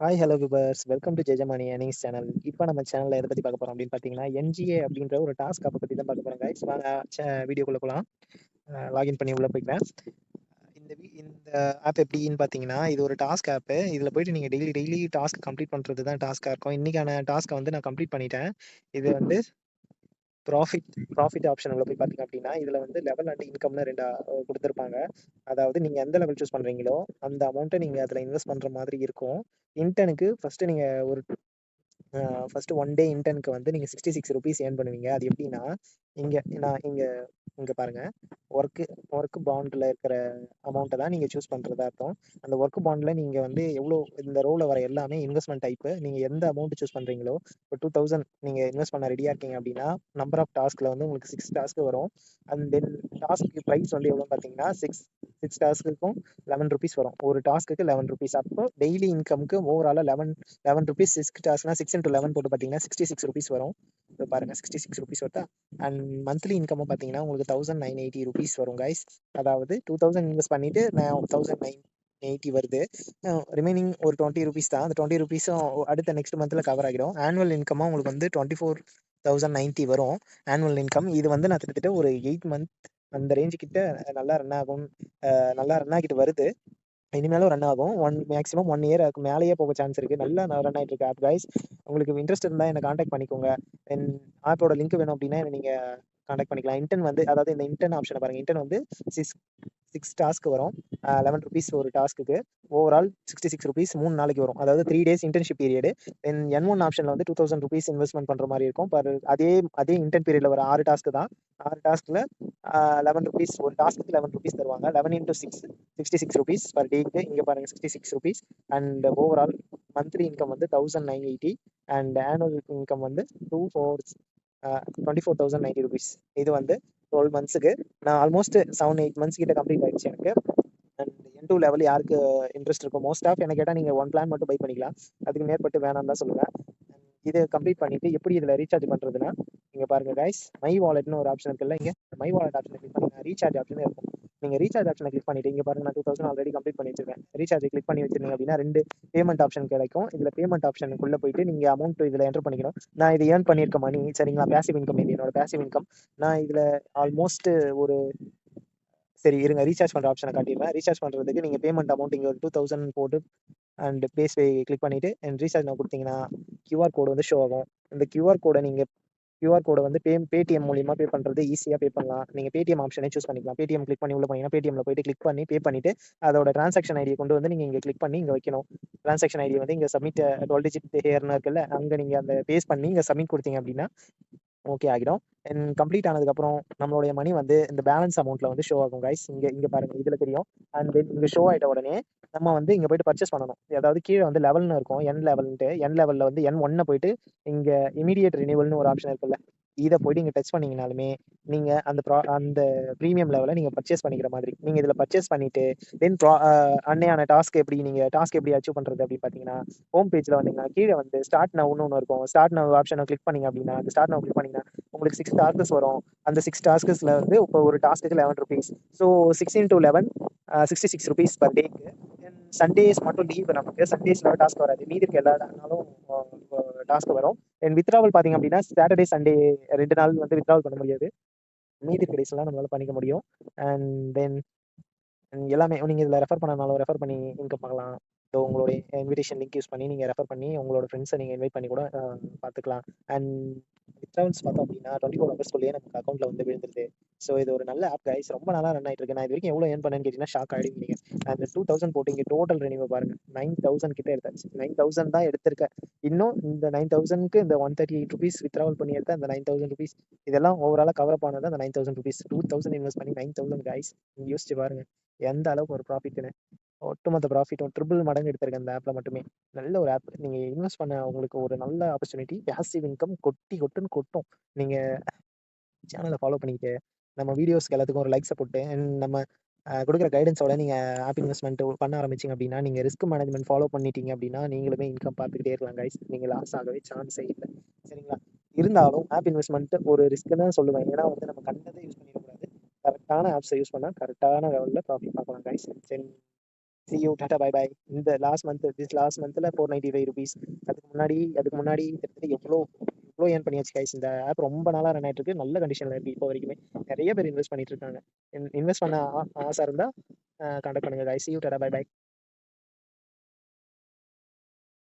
Hi hello viewers welcome to Jejamani earnings channel இப்போ நம்ம சேனலில் எதை பற்றி பார்க்க போகிறோம் அப்படின்னு பார்த்தீங்கன்னா என்ஜிஏ அப்படின்ற ஒரு டாஸ்க் ஆப்பை பற்றி தான் பார்க்க போகிறோம் கைஸ் வாங்க வீடியோக்குள்ளே போகலாம் லாகின் பண்ணி உள்ளே போய்க்கிறேன் இந்த இந்த ஆப் எப்படின்னு பார்த்தீங்கன்னா இது ஒரு டாஸ்க் ஆப்பு இதில் போயிட்டு நீங்கள் டெய்லி டெய்லி டாஸ்க் கம்ப்ளீட் பண்ணுறது தான் டாஸ்க்காக இருக்கும். இன்றைக்கான டாஸ்க்கை வந்து நான் கம்ப்ளீட் பண்ணிட்டேன். இது வந்து ப்ராஃபிட் ப்ராஃபிட் ஆப்ஷன் உள்ள போய் பார்த்தீங்க அப்படின்னா இதில் வந்து லெவல் அண்ட் இன்கம்னு ரெண்டா கொடுத்துருப்பாங்க. அதாவது நீங்கள் எந்த லெவல் சூஸ் பண்ணுறீங்களோ அந்த அமௌண்ட்டை நீங்கள் அதில் இன்வெஸ்ட் பண்ணுற மாதிரி இருக்கும். இன்டர்னுக்கு ஃபஸ்ட்டு நீங்கள் ஒரு ஃபஸ்ட்டு ஒன் டே இன்டர்னுக்கு வந்து நீங்கள் சிக்ஸ்டி சிக்ஸ் ருபீஸ் ஏர்ன் பண்ணுவீங்க. அது எப்படின்னா இங்கே நான் இங்கே இங்கே பாருங்கள் ஒர்க்கு ஒர்க் பாண்டில் இருக்கிற அமௌண்ட்டை தான் நீங்கள் சூஸ் பண்ணுறதா அர்த்தம். அந்த ஒர்க் பாண்டில் நீங்கள் வந்து எவ்வளோ இந்த ரோவில் வர எல்லாமே இன்வெஸ்ட்மெண்ட் டைப்பு நீங்கள் எந்த அமௌண்ட் சூஸ் பண்ணுறீங்களோ இப்போ டூ தௌசண்ட் நீங்கள் இன்வெஸ்ட் பண்ண ரெடியாக இருக்கீங்க அப்படின்னா நம்பர் ஆஃப் டாஸ்கில் வந்து உங்களுக்கு சிக்ஸ் டாஸ்க்கு வரும். அண்ட் தென் டாஸ்க்கு ப்ரைஸ் வந்து எவ்வளோன்னு பார்த்தீங்கன்னா சிக்ஸ் சிக்ஸ் டாஸ்க்குக்கும் லெவன் ருபீஸ் வரும். ஒரு டாஸ்க்கு லெவன் ருபீஸ் அப்போ டெய்லி இன்கம்க்கு ஓவராலாக லெவன் லெவன் ருபீஸ் சிக்ஸ் டாஸ்க்னா சிக்ஸ் இன்ட்டு லெவன் போட்டு பார்த்தீங்கன்னா சிக்ஸ்டி சிக்ஸ் ருபீஸ் வரும். இப்போ பாருங்கள் சிக்ஸ்டி சிக்ஸ் ருபீஸ் வருதா? அண்ட் மந்த்லி இன்கம் பார்த்தீங்கன்னா உங்களுக்கு தௌசண்ட் நைன் எயிட்டி ருபீஸ் வரும் கைஸ் அதாவது டூ தௌசண்ட் இன்வெஸ்ட் பண்ணிட்டு நான் தௌசண்ட் நைன் எயிட்டி வருது. ரிமைனிங் ஒரு டுவெண்ட்டி ருபீஸ் தான். அந்த டுவெண்ட்டி ருபீஸும் அடுத்த நெக்ஸ்ட் மந்தில் கவர் ஆகிடும். ஆனுவல் இன்கமாக உங்களுக்கு வந்து டுவெண்ட்டி ஃபோர் தௌசண்ட் நைன்ட்டி வரும். ஆனுவல் இன்கம் இது வந்து நான் கிட்டத்தட்ட ஒரு எயிட் மந்த் அந்த ரேஞ்சு கிட்ட நல்லா ரன் ஆகும். நல்லா ரன் ஆகிட்டு வருது. இனிமேலும் ரன் ஆகும். ஒன் மேக்ஸிமம் ஒன் இயர் அதுக்கு மேலேயே போக சான்ஸ் இருக்குது நல்லா ரன் ஆகிட்டு இருக்கு ஆப் கைஸ் உங்களுக்கு இன்ட்ரெஸ்ட் இருந்தால் என்னை காண்டாக்ட் பண்ணிக்கோங்க. தென் ஆப்போட லிங்க் வேணும் அப்படின்னா நீங்கள் காண்டாக்ட் பண்ணிக்கலாம். இன்டர்ன் வந்து அதாவது இந்த இன்டர்ன் ஆப்ஷனை பாருங்க. இன்டர்ன் வந்து சிக்ஸ் சிக்ஸ் டாஸ்க்கு வரும். லெவன் ருபீஸ் ஒரு task overall sixty six rupees மூணு நாளைக்கு வரும். அதாவது three days internship period then என் ஒன் ஆப்ஷனில் வந்து டூ தௌசண்ட் ருபீஸ் இன்வெஸ்ட்மெண்ட் பண்ணுற மாதிரி இருக்கும். பர் அதே அதே இன்டர்ன் பீரியடில் வர ஆறு டாஸ்க்கு தான். ஆறு டாஸ்க்கில் லெவன் ருபீஸ் ஒரு டாஸ்க்கு லெவன் ருபீஸ் தருவாங்க. Eleven into six sixty six rupees per டேக்கு இங்கே பாருங்கள் sixty six rupees and overall monthly income வந்து thousand nine eighty and annual income வந்து two four twenty four thousand ninety rupees இது வந்து twelve மந்த்ஸுக்கு நான் almost seven eight months கிட்ட complete ஆயிடுச்சு எனக்கு. அண்ட் என் டூ லெவல் யாருக்கு இன்ட்ரெஸ்ட் இருக்கும் மோஸ்ட் ஆஃப் எனக்கு கேட்டால் நீங்கள் ஒன் பிளான் மட்டும் பை பண்ணிக்கலாம். அதுக்கு மேற்பட்டு வேணாம் தான் சொல்லுவேன். இது கம்ப்ளீட் பண்ணிட்டு எப்படி இதில் ரீசார்ஜ் பண்ணுறதுன்னா இங்கே பாருங்க கைஸ் மை வாலெட்னு ஒரு ஆப்ஷன் இருக்குல்ல இங்கே. My wallet option click recharge option இருக்கும். நீங்கள் ரீசார்ஜ் ஆப்ஷனை கிளிக் பண்ணிட்டு இங்கே பாருங்க நான் டூ தௌசண்ட் ஆல்ரெடி கம்ப்ளீட் பண்ணி வச்சிருக்கேன். ரீசார்ஜ் கிளிக் பண்ணி வச்சிருந்தீங்க அப்படின்னா ரெண்டு பேமெண்ட் ஆப்ஷன் கிடைக்கும். இதில் பேமெண்ட் ஆப்ஷனுக்குள்ளே போயிட்டு நீங்கள் அமௌண்ட் இதில் என்டர் பண்ணிக்கணும். நான் இது ஏர்ன் பண்ணியிருக்க மணி சரிங்களா? பேசிவ் இன்கம் இது என்னோட பேசிவ் இன்கம் நான் இதில் ஆல்மோஸ்ட் ஒரு சரி இருங்க ரீசார்ஜ் பண்ணுற ஆப்ஷனை காட்டிடுவேன் ரீசார்ஜ் பண்ணுறதுக்கு நீங்கள் பேமெண்ட் அமௌண்ட் இங்கே ஒரு டூ தௌசண்ட் போட்டு அண்ட் பேஸ்பே கிளிக் பண்ணிவிட்டு அண்ட் ரீசார்ஜ் நான் கொடுத்தீங்கன்னா கியூஆர் கோடு வந்து ஷோ ஆகும். இந்த கியூஆர் கோடை நீங்கள் கியூஆர் கோடை வந்து பே பேடிஎம் மூலியமா பே பண்ணுறது ஈஸியாக பே பண்ணலாம். நீங்கள் பேடிஎம் ஆப்ஷனே சூஸ் பண்ணிக்கலாம். பேடிஎம் கிளிக் பண்ணி உள்ள போனீங்கன்னா பேடிஎம்ல போயிட்டு கிளிக் பண்ணி பே பண்ணிட்டு அதோட டிரான்சாக்ஷன் ஐடியை கொண்டு வந்து நீங்கள் இங்கே கிளிக் பண்ணி இங்கே வைக்கணும். டிரான்சாக்ஷன் ஐடி வந்து இங்கே சப்மிட் டுவெல் டிஜிட் ஹேர்னு இருக்குல்ல அங்கே நீங்கள் அந்த பேஸ் பண்ணி இங்கே சப்மிட் கொடுத்தீங்க அப்படின்னா ஓகே ஆகிடும். அண்ட் கம்ப்ளீட் ஆனதுக்கப்புறம் நம்மளுடைய மணி வந்து இந்த பேலன்ஸ் அமௌண்ட்டில் வந்து ஷோ ஆகும் கைஸ் இங்கே இங்கே பாருங்கள் இதில் தெரியும். அண்ட் தென் இங்கே ஷோ ஆகிட்ட உடனே நம்ம வந்து இங்கே போயிட்டு பர்ச்சேஸ் பண்ணணும். அதாவது கீழே வந்து லெவல்னு இருக்கும் என் லெவல்ன்ட்டு என் லெவலில் வந்து என் ஒன்னை போயிட்டு இங்கே இமீடியட் ரினியூவல்னு ஒரு ஆப்ஷன் இருக்குல்ல. இதை போயிட்டு நீங்கள் டச் பண்ணிங்கனாலுமே நீங்கள் அந்த ப்ரா அந்த ப்ரீமியம் லெவலில் நீங்கள் பர்ச்சேஸ் பண்ணிக்கிற மாதிரி. நீங்கள் இதில் பர்ச்சேஸ் பண்ணிவிட்டு தென் ப்ரா அன்னையான டாஸ்க் எப்படி நீங்கள் டாஸ்க் எப்படி அச்சீவ் பண்ணுறது அப்படின்னு பார்த்தீங்கன்னா ஹோம் பேஜில் வந்தீங்கன்னா கீழே வந்து ஸ்டார்ட் நவ்னு ஒன்று இருக்கும். ஸ்டார்ட் நவ் ஆப்ஷனை கிளிக் பண்ணிங்க அப்படின்னா அந்த ஸ்டார்ட் நவ் கிளிக் பண்ணிங்கன்னா உங்களுக்கு சிக்ஸ் டாஸ்கஸ் வரும். அந்த சிக்ஸ் டாஸ்கஸில் வந்து இப்போ ஒரு task eleven rupees so sixteen to eleven sixty six rupees per take Sundays மட்டும் லீவ் நமக்கு. சண்டேஸில் டாஸ்க் வராது. மீதி இருக்க எல்லா நாளும் டாஸ்க் வரும். அண்ட் வித்ராவல் பார்த்தீங்க அப்படின்னா சாட்டர்டே சண்டே ரெண்டு நாள் வந்து வித்ராவல் பண்ண முடியாது. மீதி இருக்க நம்மளால பண்ணிக்க முடியும். அண்ட் தென் எல்லாமே நீங்கள் இதில் ரெஃபர் பண்ணனாலும் ரெஃபர் பண்ணி இன்கம் பார்க்கலாம். ஸோ உங்களுடைய இன்விடேஷன் லிங்க் யூஸ் பண்ணி நீங்கள் ரெஃபர் பண்ணி உங்களோட ஃப்ரெண்ட்ஸை நீங்கள் இன்வைட் பண்ணி கூட பார்த்துக்கலாம் அண்ட் வித்ராவல்ஸ் பார்த்தோம் அப்படின்னா டுவெண்ட்டி ஃபோர் ஹவர்ஸ்க்குள்ளேயே நமக்கு அக்கௌண்ட்டில் வந்து விழுந்துருது. ஸோ இது ஒரு நல்ல ஆப் கைஸ் ரொம்ப நல்லா ரன் ஆகிட்டு இருக்கு. நான் இது வரைக்கும் எவ்வளோ ஏன் பண்ணேன்னு கேட்டிங்கன்னா ஷாக் ஆகிடுவீங்க அந்த டூ தௌசண்ட் போட்டு இங்கே டோட்டல் ரெனியூ பாருங்க. நைன் தௌசண்ட் கிட்ட எடுத்தாச்சு நைன் தௌசண்ட் தான் எடுத்திருக்கேன். இன்னும் இந்த நைன் தௌசண்ட்க்கு இந்த one thirty eight rupees withdrawal பண்ணி எடுத்த அந்த நைன் தௌசண்ட் ருபீஸ் இதெல்லாம் ஓவராலாக கவர் ஆனது அந்த nine thousand rupees two thousand invest பண்ணி நைன் தௌசண்ட் கைஸ் யோசிச்சு பாருங்க. எந்த அளவுக்கு ஒரு ப்ராஃபிட்னு ஒட்டுமொத்த ப்ராஃபிட்டும் ட்ரிபிள் மடங்கு எடுத்திருக்கேன் அந்த ஆப்பில் மட்டுமே. நல்ல ஒரு ஆப் நீங்கள் இன்வெஸ்ட் பண்ண உங்களுக்கு ஒரு நல்ல ஆப்பர்ச்சுனிட்டி பேசிவ் இன்கம் கொட்டி கொட்டுன்னு கொட்டும். நீங்கள் சேனலை ஃபாலோ பண்ணிக்கிட்டு நம்ம வீடியோஸ்க்கு எல்லாத்துக்கும் ஒரு லைக்ஸை போட்டு நம்ம கொடுக்குற கைடன்ஸோட நீங்கள் ஆப் இன்வெஸ்ட்மெண்ட் பண்ண ஆரம்பிச்சிங்க அப்படின்னா நீங்கள் ரிஸ்க் மேனேஜ்மெண்ட் ஃபாலோ பண்ணிட்டீங்க அப்படின்னா நீங்களுமே இன்கம் பார்த்துக்கிட்டே இருக்கலாம் கைஸ் நீங்கள் லாஸ் ஆகவே சான்ஸே இல்லை. சரிங்களா? இருந்தாலும் ஆப் இன்வெஸ்ட்மெண்ட் ஒரு ரிஸ்க் தான் சொல்லுவேன். ஏன்னா வந்து நம்ம கண்டதை யூஸ் பண்ணிடக்கூடாது. கரெக்டான ஆப்ஸை யூஸ் பண்ணால் கரெக்டான லெவலில் ப்ராஃபிட் பார்க்கலாம் கைஸ் சரி see you tata bye bye இந்த லாஸ்ட் மந்த் திஸ் லாஸ்ட் மந்த்தில் ஃபோர் நைன்டி ஃபைவ் ருபீஸ் அதுக்கு முன்னாடி அதுக்கு முன்னாடி கிட்டத்தட்ட எவ்வளோ எவ்வளோ ஏன் பண்ணியாச்சு கைஸ் இந்த ஆப் ரொம்ப நாளாக ரன் ஆகிட்டு இருக்கு. நல்ல கண்டிஷனில் இருக்குது இப்போ வரைக்குமே. நிறைய பேர் இன்வெஸ்ட் பண்ணிட்டு இருக்காங்க. இன்வெஸ்ட் பண்ண ஆ- ஆசை இருந்தால் கான்டாக்ட் பண்ணுங்க guys see you tata bye bye